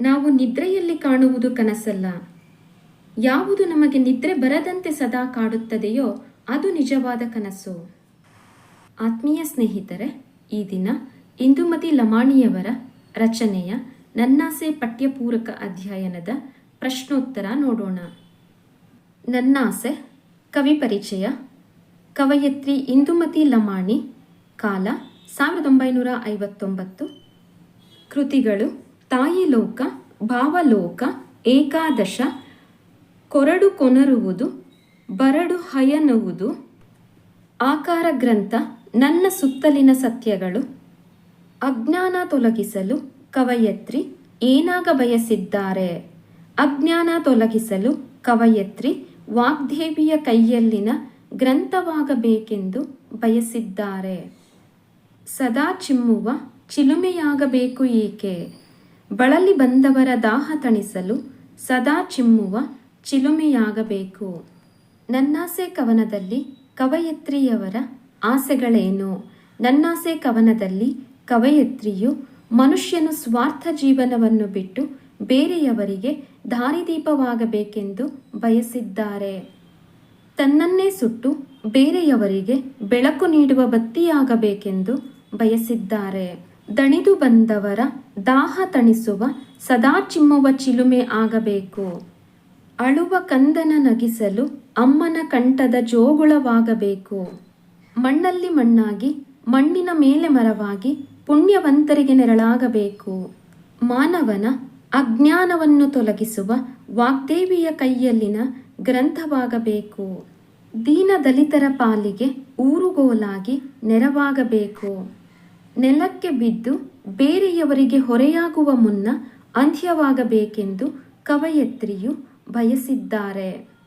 ನಾವು ನಿದ್ರೆಯಲ್ಲಿ ಕಾಣುವುದು ಕನಸಲ್ಲ. ಯಾವುದು ನಮಗೆ ನಿದ್ರೆ ಬರದಂತೆ ಸದಾ ಕಾಡುತ್ತದೆಯೋ ಅದು ನಿಜವಾದ ಕನಸು. ಆತ್ಮೀಯ ಸ್ನೇಹಿತರೆ, ಈ ದಿನ ಇಂದುಮತಿ ಲಮಾಣಿಯವರ ರಚನೆಯ ನನ್ನಾಸೆ ಪಠ್ಯಪೂರಕ ಅಧ್ಯಯನದ ಪ್ರಶ್ನೋತ್ತರ ನೋಡೋಣ. ನನ್ನಾಸೆ, ಕವಿ ಪರಿಚಯ, ಕವಯತ್ರಿ ಇಂದುಮತಿ ಲಮಾಣಿ, ಕಾಲ ಸಾವಿರದ ಒಂಬೈನೂರ ಐವತ್ತೊಂಬತ್ತು. ಕೃತಿಗಳು ತಾಯಿ ಲೋಕ ಭಾವಲೋಕ, ಏಕಾದಶ, ಕೊರಡು ಕೊನರುವುದು, ಬರಡು ಹಯನುವುದು, ಆಕಾರ ಗ್ರಂಥ, ನನ್ನ ಸುತ್ತಲಿನ ಸತ್ಯಗಳು, ಅಜ್ಞಾನ ತೊಲಗಿಸಲು ಕವಯತ್ರಿ, ಏನಾಗ ಬಯಸಿದ್ದಾರೆ? ಅಜ್ಞಾನ ತೊಲಗಿಸಲು ಕವಯತ್ರಿ, ವಾಗ್ದೇವಿಯ ಕೈಯಲ್ಲಿನ ಗ್ರಂಥವಾಗಬೇಕೆಂದು ಬಯಸಿದ್ದಾರೆ. ಸದಾ ಚಿಮ್ಮುವ ಚಿಲುಮೆಯಾಗಬೇಕು ಏಕೆ? ಬಳಲಿ ಬಂದವರ ದಾಹ ತಣಿಸಲು ಸದಾ ಚಿಮ್ಮುವ ಚಿಲುಮೆಯಾಗಬೇಕು. ನನ್ನಾಸೆ ಕವನದಲ್ಲಿ ಕವಯತ್ರಿಯವರ ಆಸೆಗಳೇನು? ನನ್ನಾಸೆ ಕವನದಲ್ಲಿ ಕವಯತ್ರಿಯು ಮನುಷ್ಯನು ಸ್ವಾರ್ಥ ಜೀವನವನ್ನು ಬಿಟ್ಟು ಬೇರೆಯವರಿಗೆ ದಾರಿದೀಪವಾಗಬೇಕೆಂದು ಬಯಸಿದ್ದಾರೆ. ತನ್ನನ್ನೇ ಸುಟ್ಟು ಬೇರೆಯವರಿಗೆ ಬೆಳಕು ನೀಡುವ ಬತ್ತಿಯಾಗಬೇಕೆಂದು ಬಯಸಿದ್ದಾರೆ. ದಣಿದು ಬಂದವರ ದಾಹ ತಣಿಸುವ, ಸದಾ ಚಿಮ್ಮುವ ಚಿಲುಮೆ ಆಗಬೇಕು. ಅಳುವ ಕಂದನ ನಗಿಸಲು ಅಮ್ಮನ ಕಂಠದ ಜೋಗುಳವಾಗಬೇಕು. ಮಣ್ಣಲ್ಲಿ ಮಣ್ಣಾಗಿ, ಮಣ್ಣಿನ ಮೇಲೆ ಮರವಾಗಿ ಪುಣ್ಯವಂತರಿಗೆ ನೆರಳಾಗಬೇಕು. ಮಾನವನ ಅಜ್ಞಾನವನ್ನು ತೊಲಗಿಸುವ ವಾಗ್ದೇವಿಯ ಕೈಯಲ್ಲಿನ ಗ್ರಂಥವಾಗಬೇಕು. ದೀನ ದಲಿತರ ಪಾಲಿಗೆ ಊರುಗೋಲಾಗಿ ನೆರವಾಗಬೇಕು. ನೆಲಕ್ಕೆ ಬಿದ್ದು ಬೇರೆಯವರಿಗೆ ಹೊರೆಯಾಗುವ ಮುನ್ನ ಅಂತ್ಯವಾಗಬೇಕೆಂದು ಕವಯತ್ರಿಯು ಬಯಸಿದ್ದಾರೆ.